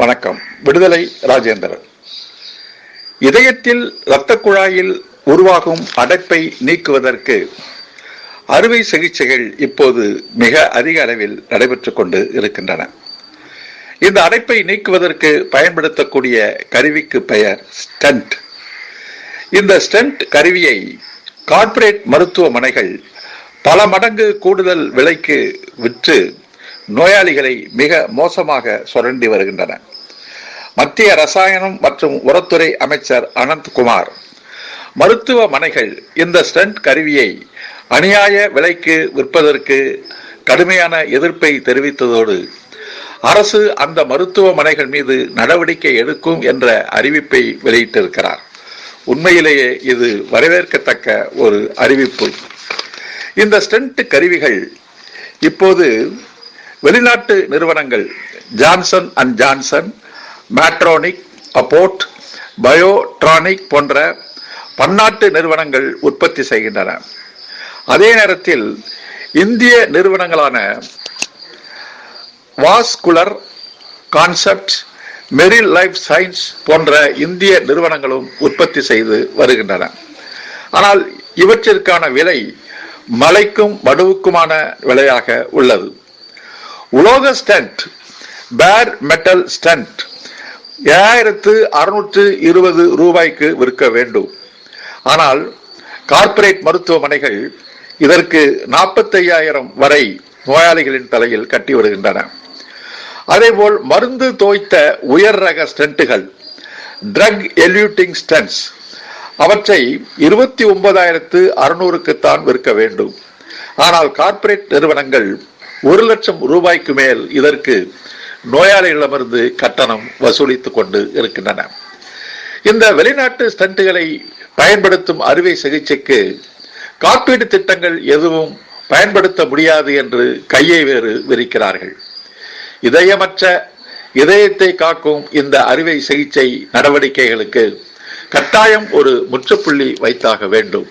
வணக்கம். விடுதலை ராஜேந்திரன். இதயத்தில் இரத்த குழாயில் உருவாகும் அடைப்பை நீக்குவதற்கு அறுவை சிகிச்சைகள் இப்போது மிக அதிக அளவில் நடைபெற்றுக் கொண்டு இருக்கின்றன. இந்த அடைப்பை நீக்குவதற்கு பயன்படுத்தக்கூடிய கருவிக்கு பெயர் ஸ்டண்ட் இந்த ஸ்டண்ட் கருவியை கார்ப்பரேட் மருத்துவமனைகள் பல மடங்கு கூடுதல் விலைக்கு விற்று நோயாளிகளை மிக மோசமாக சுரண்டி வருகின்றன. மத்திய ரசாயனம் மற்றும் உரத்துறை அமைச்சர் அனந்த்குமார் மருத்துவமனைகள் இந்த ஸ்டண்ட் கருவியை அநியாய விலைக்கு விற்பதற்கு கடுமையான எதிர்ப்பை தெரிவித்ததோடு அரசு அந்த மருத்துவமனைகள் மீது நடவடிக்கை எடுக்கும் என்ற அறிவிப்பை வெளியிட்டிருக்கிறார். உண்மையிலேயே இது வரவேற்கத்தக்க ஒரு அறிவிப்பு. இந்த ஸ்டண்ட் கருவிகள் இப்போது வெளிநாட்டு நிறுவனங்கள் Johnson and Johnson Medtronic Abbott Biotronik போன்ற பன்னாட்டு நிறுவனங்கள் உற்பத்தி செய்கின்றன. அதே நேரத்தில் இந்திய நிறுவனங்களான Vascular Concept Meril Life Science போன்ற இந்திய நிறுவனங்களும் உற்பத்தி செய்து வருகின்றன. ஆனால் இவற்றிற்கான விலை மலைக்கும் வடுவுக்குமான விலையாக உள்ளது. உலோக ஸ்டென்ட் பேர் மெட்டல் ஸ்டென்ட் ஏழாயிரத்து அறுநூற்று இருபது ரூபாய்க்கு விற்க வேண்டும். ஆனால் கார்ப்பரேட் மருத்துவமனைகள் இதற்கு நாற்பத்தையாயிரம் வரை நோயாளிகளின் தலையில் கட்டி வருகின்றன. அதேபோல் மருந்து தோய்த்த உயர் ரக ஸ்டென்ட்டுகள் ட்ரக் எல்யூட்டிங் ஸ்டென்ட்ஸ் அவற்றை இருபத்தி ஒன்பதாயிரத்து அறுநூறுக்குத்தான் விற்க வேண்டும். ஆனால் கார்ப்பரேட் நிறுவனங்கள் ஒரு லட்சம் ரூபாய்க்கு மேல் இதற்கு நோயாளிகளிடமிருந்து கட்டணம் வசூலித்துக் கொண்டு இருக்கின்றன. இந்த வெளிநாட்டு ஸ்டண்ட்டுகளை பயன்படுத்தும் அறுவை சிகிச்சைக்கு காப்பீடு திட்டங்கள் எதுவும் பயன்படுத்த முடியாது என்று கையை வேறு விரிக்கிறார்கள். இதயமற்ற இதயத்தை காக்கும் இந்த அறுவை சிகிச்சை நடவடிக்கைகளுக்கு கட்டாயம் ஒரு முற்றுப்புள்ளி வைத்தாக வேண்டும்.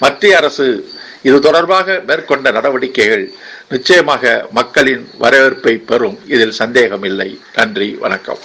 மத்திய அரசு இது தொடர்பாக மேற்கொண்ட நடவடிக்கைகள் நிச்சயமாக மக்களின் வரவேற்பை பெறும். இதில் சந்தேகமில்லை. நன்றி வணக்கம்.